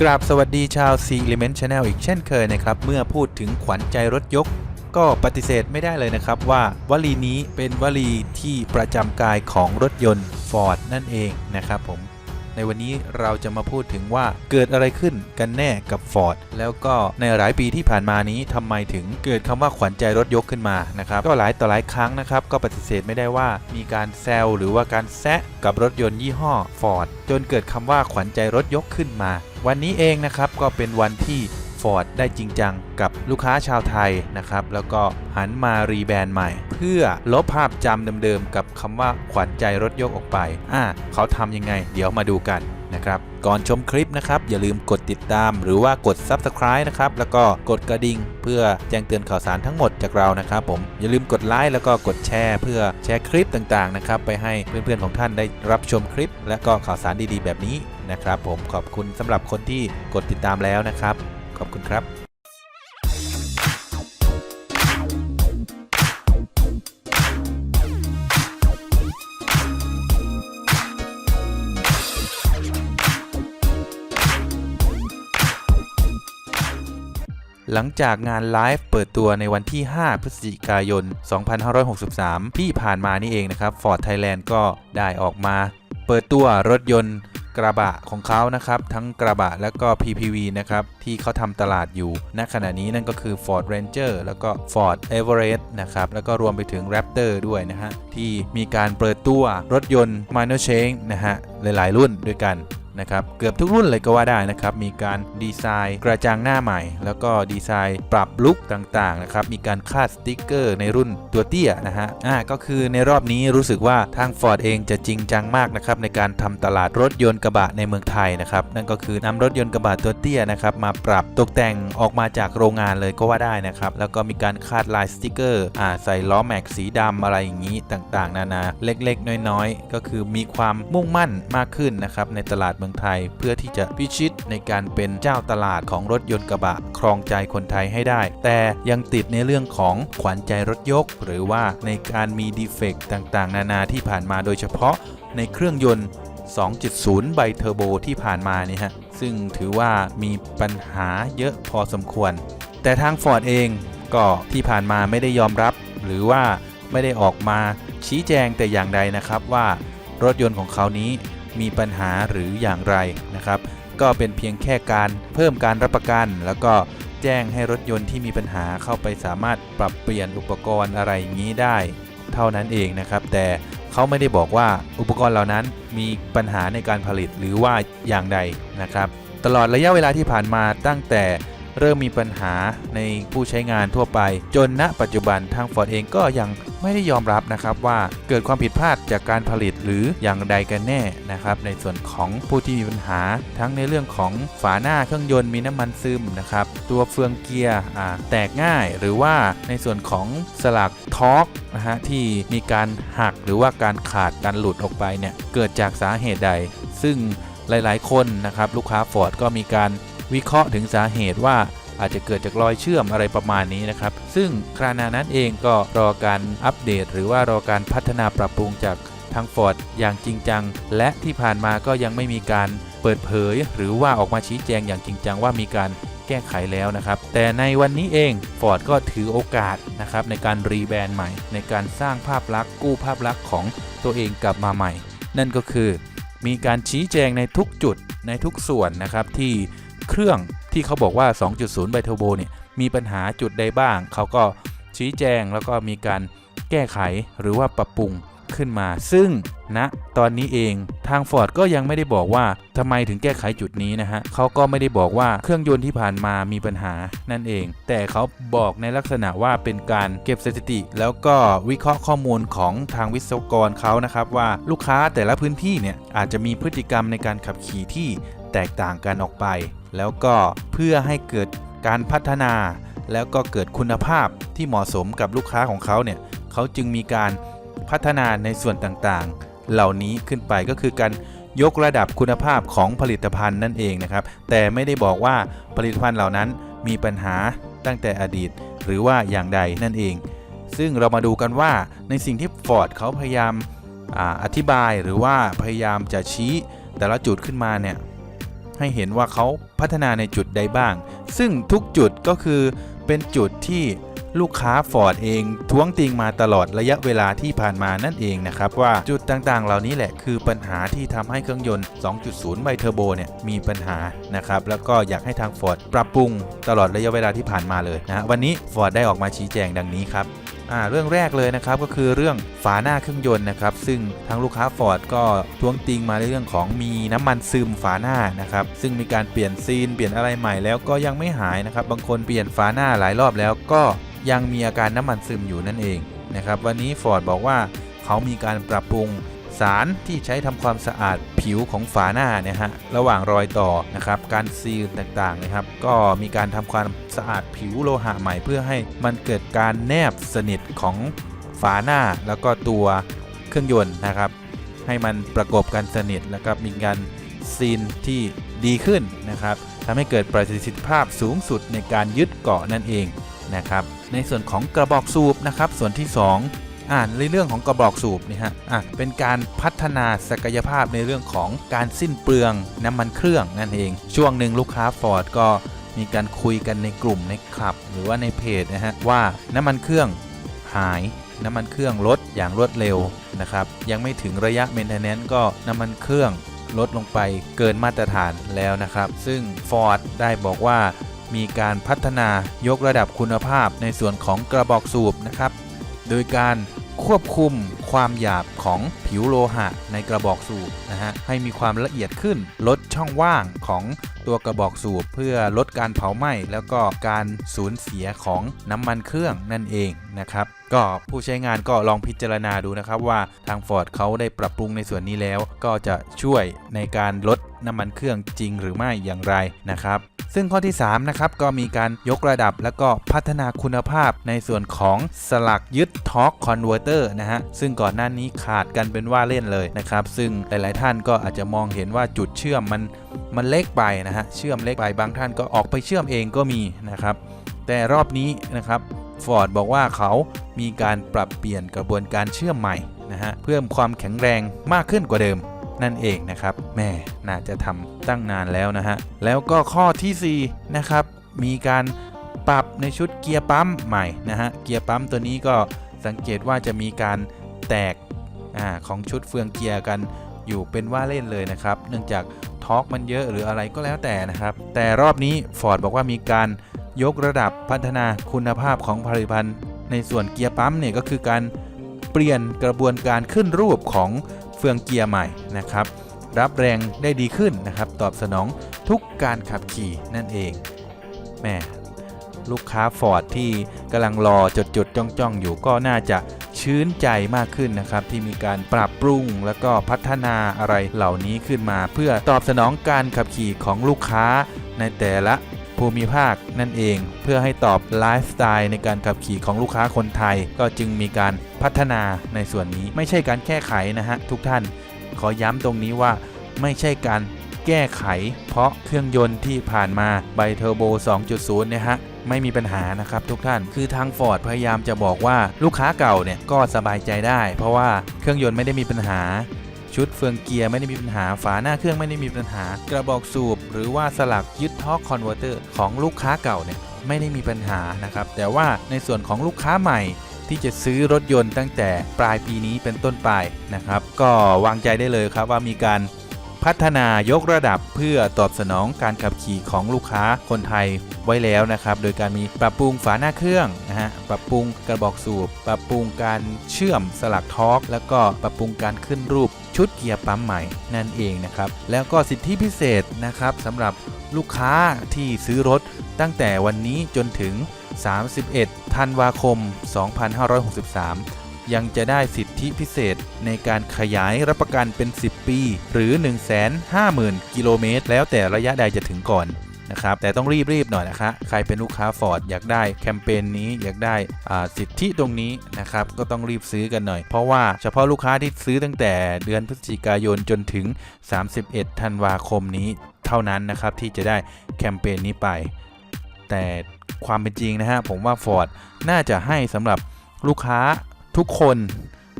กราบสวัสดีชาว C Element Channel อีกเช่นเคยนะครับ เมื่อพูดถึงขวัญใจรถยก ก็ปฏิเสธไม่ได้เลยนะครับว่าวลีนี้เป็นวลีที่ประจำกายของรถยนต์ Ford นั่นเองนะครับผม ในวันนี้เราจะมาพูดถึงว่าเกิดอะไรขึ้นกันแน่กับ Ford แล้วก็ในหลายปีที่ผ่านมานี้ทำไมถึงเกิดคำว่าขวัญใจรถยกขึ้นมานะครับก็หลายต่อหลายครั้งนะครับก็ปฏิเสธไม่ได้ว่ามีการแซวหรือว่าการแซะกับรถยนต์ยี่ห้อ Ford จนเกิดคำว่าขวัญใจรถยกขึ้นมา วันนี้เองนะครับก็เป็นวันที่ Ford ได้จริงจังกับลูกค้าชาวไทยนะครับ แล้วก็หันมารีแบรนด์ใหม่ เพื่อลบภาพจำเดิมๆ กับคำว่าขวัญใจรถยกออกไป อ่า เขาทำยังไง เดี๋ยวมาดูกันนะครับก่อนชมคลิปนะครับ อย่าลืมกดติดตามหรือว่ากด Subscribe นะครับ แล้วก็กดกระดิ่งเพื่อแจ้งเตือนข่าวสารทั้งหมดจากเรานะครับผมอย่าลืมกดไลค์แล้วก็กดแชร์เพื่อแชร์คลิปต่างๆนะครับไปให้เพื่อนๆของท่านได้รับชมคลิป และก็ข่าวสารดีๆ แบบนี้นะครับผมขอบคุณสำหรับคนที่กดติดตามแล้วนะครับ ขอบคุณครับหลังจากงานไลฟ์เปิดตัวในวันที่ 5 พฤศจิกายน 2563 ที่ผ่านมานี่เองนะครับ Ford Thailand ก็ได้ออกมา เปิดตัวรถยนต์ กระบะของเขานะครับ ทั้งกระบะและก็ PPV นะครับ ที่เขาทำตลาดอยู่ ณ ขณะนี้นั่นก็คือ Ford Ranger แล้วก็ Ford Everest นะครับ แล้วก็รวมไปถึง Raptor ด้วยนะฮะ ที่มีการเปิดตัวรถยนต์ Minor Change นะฮะ หลาย ๆ รุ่นด้วยกัน นะครับเกือบทุกรุ่นเลยก็ว่าได้นะครับมีการดีไซน์กระจังหน้าใหม่ แล้วก็ดีไซน์ปรับลุคต่างๆนะครับมีการคาดสติ๊กเกอร์ในรุ่นตัวเตี้ยนะฮะอ่าก็คือในรอบนี้รู้สึกว่าทาง Ford เองจะจริงจังมากนะครับในการทำตลาดรถยนต์กระบะในเมืองไทยนะครับนั่นก็คือนำรถยนต์กระบะตัวเตี้ยนะครับมาปรับตกแต่งออกมาจากโรงงานเลยก็ว่าได้นะครับแล้วก็มีการคาดลายสติ๊กเกอร์อ่าใส่ล้อแม็กสีดำอะไรอย่างนี้ต่างๆ นานาเล็กๆ น้อยๆ ก็คือมีความมุ่งมั่นมากขึ้นนะครับในตลาดมืองไทย เพื่อที่จะพิชิตในการเป็นเจ้าตลาดของรถยนต์กระบะ ครองใจคนไทยให้ได้ แต่ยังติดในเรื่องของขวัญใจรถยก หรือว่าในการมีดีเฟกต์ต่างๆ นานาที่ผ่านมาโดยเฉพาะในเครื่องยนต์ 2.0 ไบเทอร์โบที่ผ่านมานี่ฮะซึ่งถือว่ามีปัญหาเยอะพอสมควร แต่ทาง Ford เองก็ที่ผ่านมาไม่ได้ยอมรับ หรือว่าไม่ได้ออกมาชี้แจงแต่อย่างใดนะครับว่ารถยนต์ของเขานี้ มีปัญหาหรืออย่างไรนะครับ ก็เป็นเพียงแค่การเพิ่มการรับประกัน แล้วก็แจ้งให้รถยนต์ที่มีปัญหาเข้าไปสามารถปรับเปลี่ยนอุปกรณ์อะไรอย่างนี้ได้ เท่านั้นเองนะครับ แต่เขาไม่ได้บอกว่าอุปกรณ์เหล่านั้นมีปัญหาในการผลิตหรือว่าอย่างใดนะครับ ตลอดระยะเวลาที่ผ่านมาตั้งแต่ เริ่มมีปัญหาในผู้ใช้งานทั่วไป จนณปัจจุบันทาง Ford เองก็ยังไม่ได้ยอมรับนะครับว่าเกิดความผิดพลาดจากการผลิตหรืออย่างใดกันแน่นะครับในส่วนของผู้ที่มีปัญหา ทั้งในเรื่องของฝาหน้าเครื่องยนต์มีน้ำมันซึมนะครับตัวเฟืองเกียร์แตกง่ายหรือว่าในส่วนของสลักทอร์กนะฮะที่มีการหักหรือว่าการขาดการหลุดออกไปเนี่ยเกิดจากสาเหตุใด ซึ่งหลาย ๆ คนนะครับลูกค้า Ford ก็มีการ วิเคราะห์ถึงสาเหตุว่าอาจจะเกิดจากรอยเชื่อมอะไรประมาณนี้นะครับ ซึ่งครานานั้นเองก็รอการอัปเดต หรือว่ารอการพัฒนาปรับปรุงจากทาง Ford อย่างจริงจัง และที่ผ่านมาก็ยังไม่มีการเปิดเผย หรือว่าออกมาชี้แจงอย่างจริงจังว่ามีการแก้ไขแล้วนะครับ แต่ในวันนี้เอง Ford ก็ถือโอกาสนะครับในการรีแบรนด์ใหม่ ในการสร้างภาพลักษณ์กู้ภาพลักษณ์ของตัวเองกลับมาใหม่ นั่นก็คือมีการชี้แจงในทุกจุดในทุกส่วนนะครับที่ เครื่องที่เขาบอกว่า 2.0 ไบเทอร์โบเนี่ยมีปัญหาจุดใดบ้าง เขาก็ชี้แจงแล้วก็มีการแก้ไขหรือว่าปรับปรุงขึ้นมา ซึ่งณนะตอนนี้เองทาง Ford ก็ยังไม่ได้บอกว่าทำไมถึงแก้ไขจุดนี้นะฮะเขาก็ไม่ได้บอกว่าเครื่องยนต์ที่ผ่านมามีปัญหานั่นเอง แต่เขาบอกในลักษณะว่าเป็นการเก็บสถิติ แล้วก็วิเคราะห์ข้อมูลของทางวิศวกรเขานะครับว่าลูกค้าแต่ละพื้นที่เนี่ยอาจจะมีพฤติกรรมในการขับขี่ที่ แตกต่างกันออกไป แล้วก็เพื่อให้เกิดการพัฒนา แล้วก็เกิดคุณภาพที่เหมาะสมกับลูกค้าของเขาเนี่ยเขาจึงมีการพัฒนาในส่วนต่างๆ เหล่านี้ขึ้นไปก็คือการยกระดับคุณภาพของผลิตภัณฑ์นั่นเองนะครับ แต่ไม่ได้บอกว่าผลิตภัณฑ์เหล่านั้นมีปัญหาตั้งแต่อดีต หรือว่าอย่างใดนั่นเอง ซึ่งเรามาดูกันว่าในสิ่งที่ Ford เขาพยายามอาอธิบายหรือว่าพยายามจะชี้แต่ละจุดขึ้นมาเนี่ย ให้เห็นว่าเขาพัฒนาในจุดใดบ้าง ซึ่งทุกจุดก็คือเป็นจุดที่ลูกค้า Ford เองท้วงติงมาตลอดระยะเวลาที่ผ่านมานั่นเองนะครับ ว่าจุดต่างๆ เหล่านี้แหละคือปัญหาที่ทำให้เครื่องยนต์ 2.0 ไบเทอร์โบเนี่ยมีปัญหานะครับ แล้วก็อยากให้ทาง Ford ปรับปรุงตลอดระยะเวลาที่ผ่านมาเลยนะวันนี้ Ford ได้ออกมาชี้แจงดังนี้ครับ อ่าเรื่องแรกเลยนะครับก็คือเรื่องฝาหน้าเครื่องยนต์นะครับซึ่งทางลูกค้า Ford ก็ท้วงติงมาในเรื่องของมีน้ำมันซึมฝาหน้านะครับซึ่งมีการเปลี่ยนซีนเปลี่ยนอะไรใหม่แล้วก็ยังไม่หายนะครับบางคนเปลี่ยนฝาหน้าหลายรอบแล้วก็ยังมีอาการน้ำมันซึมอยู่นั่นเองนะครับวันนี้ Ford บอกว่าเขามีการปรับปรุง สารที่ใช้ทำความสะอาดผิวของฝาหน้าเนี่ยฮะระหว่างรอยต่อนะครับการซีลต่างๆนะครับก็มีการทำความสะอาดผิวโลหะใหม่เพื่อให้มันเกิดการแนบสนิทของฝาหน้าแล้วก็ตัวเครื่องยนต์นะครับ ให้มันประกบกันสนิทแล้วก็มีการซีนที่ดีขึ้นนะครับทำให้เกิดประสิทธิภาพสูงสุดในการยึดเกาะนั่นเองนะครับในส่วนของกระบอกสูบนะครับส่วนที่ 2 อ่าในเรื่องของกระบอกสูบนี่ฮะอะเป็นการพัฒนาศักยภาพในเรื่องของการสิ้นเปลืองน้ำมันเครื่องนั่นเอง ช่วงหนึ่งลูกค้า Ford ก็มีการคุยกันในกลุ่มในคลับ หรือว่าในเพจนะฮะว่าน้ำมันเครื่องหายน้ำมันเครื่องลดอย่างรวดเร็วนะครับยังไม่ถึงระยะ maintenance ก็น้ำมันเครื่องลดลงไปเกินมาตรฐานแล้วนะครับ ซึ่ง Ford ได้บอกว่ามีการพัฒนายกระดับคุณภาพในส่วนของกระบอกสูบนะครับ โดยการควบคุมความหยาบของผิวโลหะในกระบอกสูบนะฮะให้มีความละเอียดขึ้นลดช่องว่างของตัวกระบอกสูบเพื่อลดการเผาไหม้แล้วก็การสูญเสียของน้ำมันเครื่องนั่นเองนะครับก็ผู้ใช้งานก็ลองพิจารณาดูนะครับว่าทาง Ford เขาได้ปรับปรุงในส่วนนี้แล้ว ก็จะช่วยในการลดน้ำมันเครื่องจริงหรือไม่อย่างไรนะครับ ซึ่งข้อที่3นะครับก็มีการยกระดับแล้วก็พัฒนาคุณภาพในส่วนของสลักยึดทอร์กคอนเวอร์เตอร์นะฮะซึ่งก่อนหน้านี้ขาดกันเป็นว่าเล่นเลยนะครับซึ่งหลาย ๆ ท่านก็อาจจะมองเห็นว่าจุดเชื่อมมันมันเล็กไปนะฮะเชื่อมเล็กไปบางท่านก็ออกไปเชื่อมเองก็มีนะครับแต่รอบนี้นะครับฟอร์ดบอกว่าเขามีการปรับเปลี่ยนกระบวนการเชื่อมใหม่นะฮะเพิ่มความแข็งแรงมากขึ้นกว่าเดิม นั่นเองนะครับแม่น่าจะทำตั้งนานแล้วนะฮะ แล้วก็ข้อทีสี่4นะครับมีการปรับในชุดเกียร์ปั๊มใหม่นะฮะเกียร์ปั๊มตัวนี้ก็สังเกตว่าจะมีการแตกอของชุดเฟืองเกียร์กันอยู่เป็นว่าเล่นเลยนะครับ เนื่องจากทอร์กมันเยอะหรืออะไรก็แล้วแต่นะครับ แต่รอบนี้ฟอร์ดบอกว่ามีการยกระดับพัฒนาคุณภาพของผลิตภัณฑ์ ในส่วนเกียร์ปั๊มเนี่ยก็คือการเปลี่ยนกระบวนการขึ้นรูปของ ฟืองเกียร์ใหม่นะครับ รับแรงได้ดีขึ้นนะครับ ตอบสนองทุกการขับขี่นั่นเองแม่ลูกค้า Ford ที่กำลังรอจดจดจ้องจ้องๆ อยู่ก็น่าจะชื้นใจมากขึ้นนะครับ ที่มีการปรับปรุงแล้วก็พัฒนาอะไรเหล่านี้ขึ้นมา เพื่อตอบสนองการขับขี่ของลูกค้าในแต่ละ ภูมิภาคนั่นเอง เพื่อให้ตอบไลฟ์สไตล์ในการขับขี่ของลูกค้าคนไทย ก็จึงมีการพัฒนาในส่วนนี้ไม่ใช่การแก้ไขนะฮะทุกท่าน ขอย้ำตรงนี้ว่าไม่ใช่การแก้ไข เพราะเครื่องยนต์ที่ผ่านมาไบเทอร์โบ 2.0นี่ยฮะไม่มีปัญหานะครับทุกท่าน คือทาง Ford พยายามจะบอกว่าลูกค้าเก่าเนี่ยก็สบายใจได้ เพราะว่าเครื่องยนต์ไม่ได้มีปัญหา ชุดเฟืองเกียร์ไม่ได้มีปัญหา ฝาหน้าเครื่องไม่ได้มีปัญหา กระบอกสูบ หรือว่าสลักยึดท็อกคอนเวอร์เตอร์ของลูกค้าเก่าเนี่ยไม่ได้มีปัญหานะครับ แต่ว่าในส่วนของลูกค้าใหม่ที่จะซื้อรถยนต์ตั้งแต่ปลายปีนี้เป็นต้นไปนะครับ ก็วางใจได้เลยครับว่ามีการพัฒนายกระดับเพื่อตอบสนองการขับขี่ของลูกค้าคนไทยไว้แล้วนะครับ โดยการมีปรับปรุงฝาหน้าเครื่องนะฮะ ปรับปรุงกระบอกสูบ ปรับปรุงการเชื่อมสลักทอร์กแล้วก็ปรับปรุงการขึ้นรูป ชุดเกียร์ปั๊มใหม่นั่นเองนะครับ แล้วก็สิทธิพิเศษนะครับสำหรับลูกค้าที่ซื้อรถตั้งแต่วันนี้จนถึง 31 ธันวาคม 2563ยังจะได้สิทธิพิเศษในการขยายรับประกันเป็น 10 ปี หรือ 150,000 กิโลเมตร แล้วแต่ระยะใดจะถึงก่อน นะครับแต่ต้องรีบๆหน่อยนะคะใครเป็นลูกค้า Ford อยากได้แคมเปญนี้อยากได้สิทธิตรงนี้นะครับก็ต้องรีบซื้อกันหน่อย เพราะว่าเฉพาะลูกค้าที่ซื้อตั้งแต่เดือนพฤศจิกายนจนถึง 31 ธันวาคมนี้เท่านั้นนะครับที่จะได้แคมเปญนี้ไป แต่ความเป็นจริงนะฮะผมว่า Ford น่าจะให้สำหรับลูกค้าทุกคน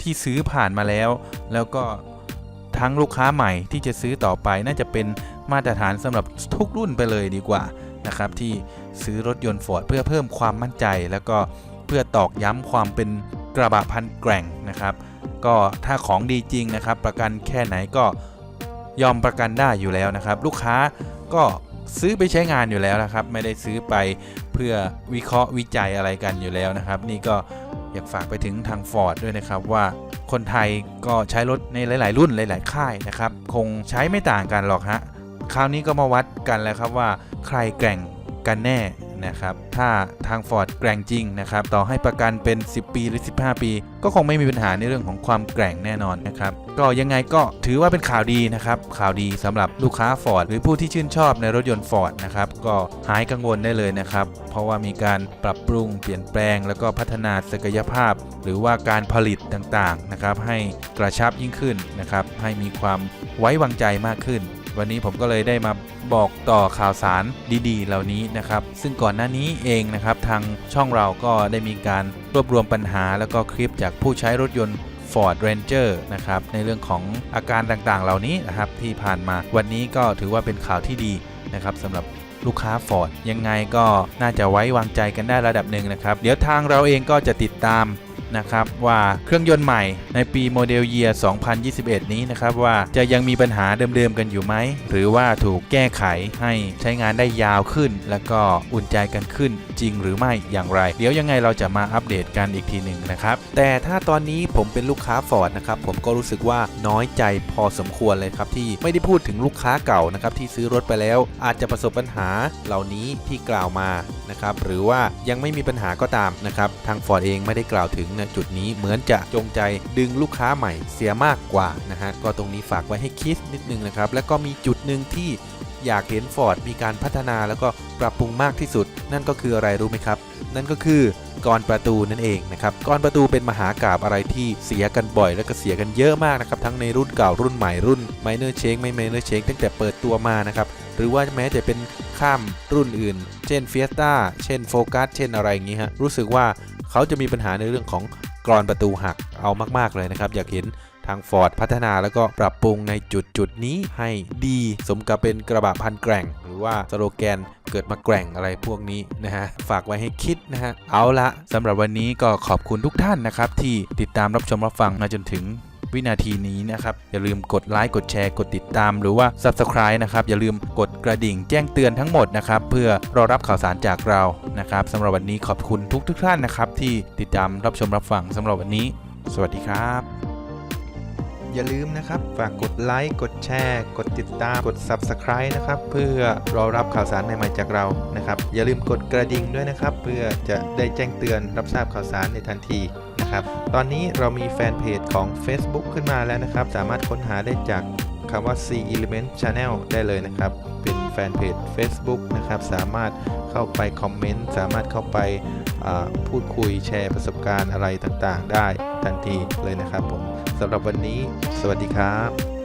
ที่ซื้อผ่านมาแล้ว แล้วก็ทั้งลูกค้าใหม่ที่จะซื้อต่อไปน่าจะเป็น มาตรฐานสำหรับทุกรุ่นไปเลยดีกว่านะครับที่ซื้อรถยนต์ Ford เพื่อเพิ่มความมั่นใจ แล้วก็เพื่อตอกย้ำความเป็นกระบะพันแกร่งนะครับ ก็ถ้าของดีจริงนะครับ ประกันแค่ไหนก็ยอมประกันได้อยู่แล้วนะครับ ลูกค้าก็ซื้อไปใช้งานอยู่แล้วนะครับ ไม่ได้ซื้อไปเพื่อวิเคราะห์วิจัยอะไรกันอยู่แล้วนะครับ นี่ก็อยากฝากไปถึงทาง Ford ด้วยนะครับว่าคนไทยก็ใช้รถในหลาย ๆ รุ่นหลาย ๆ ค่ายนะครับ คงใช้ไม่ต่างกันหรอกฮะ คราวนี้ก็มาวัดกันแล้วครับว่าใครแกร่งกันแน่นะครับ ถ้าทาง Ford แกร่งจริงนะครับ ต่อให้ประกันเป็น 10 ปีหรือ 15 ปี ก็คงไม่มีปัญหาในเรื่องของความแกร่งแน่นอนนะครับ ก็ยังไงก็ถือว่าเป็นข่าวดีนะครับ ข่าวดีสำหรับลูกค้า Ford หรือผู้ที่ชื่นชอบในรถยนต์ Ford นะครับ ก็หายกังวลได้เลยนะครับ เพราะว่ามีการปรับปรุงเปลี่ยนแปลง แล้วก็พัฒนาศักยภาพ หรือว่าการผลิตต่างๆนะครับ ให้กระชับยิ่งขึ้นนะครับ ให้มีความไว้วางใจมากขึ้น วันนี้ผมก็เลยได้มาบอกต่อข่าวสารดีๆ เหล่านี้นะครับ ซึ่งก่อนหน้านี้เองนะครับทางช่องเราก็ได้มีการรวบรวมปัญหา แล้วก็คลิปจากผู้ใช้รถยนต์ Ford Ranger นะครับในเรื่องของอาการต่างๆ เหล่านี้นะครับที่ผ่านมาวันนี้ก็ถือว่าเป็นข่าวที่ดีนะครับสำหรับลูกค้า Ford ยังไงก็น่าจะไว้วางใจกันได้ระดับหนึ่งนะครับ เดี๋ยวทางเราเองก็จะติดตาม นะครับว่าเครื่องยนต์ใหม่ในปีโมเดลเยียร์ 2021 นี้นะครับว่าจะยังมีปัญหาเดิมๆกันอยู่ไหม หรือว่าถูกแก้ไขให้ใช้งานได้ยาวขึ้น แล้วก็อุ่นใจกันขึ้นจริงหรือไม่อย่างไร เดี๋ยวยังไงเราจะมาอัปเดตกันอีกทีหนึ่งนะครับแต่ถ้าตอนนี้ผมเป็นลูกค้า Ford นะครับผมก็รู้สึกว่าน้อยใจพอสมควรเลยครับที่ไม่ได้พูดถึงลูกค้าเก่านะครับที่ซื้อรถไปแล้วอาจจะประสบปัญหาเหล่านี้ที่กล่าวมานะครับหรือว่ายังไม่มีปัญหาก็ตามนะครับทาง Ford เองไม่ได้กล่าวถึงณจุดนี้เหมือนจะจงใจดึงลูกค้าใหม่เสียมากกว่านะฮะก็ตรงนี้ฝากไว้ให้คิดนิดนึงนะครับแล้วก็มีจุดหนึ่งที่อยากเห็น Ford มีการพัฒนาแล้วก็ปรับปรุงมากที่สุด นั่นก็คืออะไรรู้ไหมครับ นั่นก็คือกรอนประตูนั่นเองนะครับกรอนประตูเป็นมหากราบอะไรที่เสียกันบ่อย แล้วก็เสียกันเยอะมากนะครับทั้งในรุ่นเก่ารุ่นใหม่รุ่นไมเนอร์เชงไม่ไมเนอร์เชงตั้งแต่เปิดตัวมานะครับหรือว่าแม้จะเป็นข้ามรุ่นอื่น เช่น Fiesta เช่น Focus เช่นอะไรอย่างงี้ฮะรู้สึกว่า เขาจะมีปัญหาในเรื่องของกรอนประตูหักเอามาก ๆ เลยนะครับ อยากเห็นทางฟอร์ดพัฒนาแล้วก็ปรับปรุงในจุดจุดๆนี้ให้ดีสมกับเป็นกระบะพันแกร่ง หรือว่าสโลแกนเกิดมาแกร่งอะไรพวกนี้นะฮะ ฝากไว้ให้คิดนะฮะ เอาละสำหรับวันนี้ก็ขอบคุณทุกท่านนะครับ ที่ติดตามรับชมรับฟังมาจนถึง วินาทีนี้นะครับ อย่าลืมกดไลค์กดแชร์กดติดตาม หรือว่า Subscribe นะครับ อย่าลืมกดกระดิ่งแจ้งเตือนทั้งหมดนะครับ เพื่อรอรับข่าวสารจากเรานะครับสำหรับวันนี้ขอบคุณทุกทุกท่านนะครับที่ติดตามรับชมรับฟังสำหรับวันนี้ สวัสดีครับ อย่าลืมนะครับ ฝากกดไลค์กดแชร์ กดติดตามกด Subscribe นะครับ เพื่อรอรับข่าวสารใหม่ๆจากเรานะครับ อย่าลืมกดกระดิ่งด้วยนะครับ เพื่อจะได้แจ้งเตือนรับทราบข่าวสารในทันที นะครับ ตอนนี้เรามีแฟนเพจของ Facebook ขึ้นมาแล้วนะครับ สามารถค้นหาได้จากคำว่า C Element Channel ได้เลยนะครับ เป็นแฟนเพจ Facebook นะครับ สามารถเข้าไปคอมเมนต์ สามารถเข้าไปพูดคุยแชร์ประสบการณ์อะไรต่างๆ ได้ทันทีเลยนะครับผมสำหรับวันนี้ สวัสดีครับ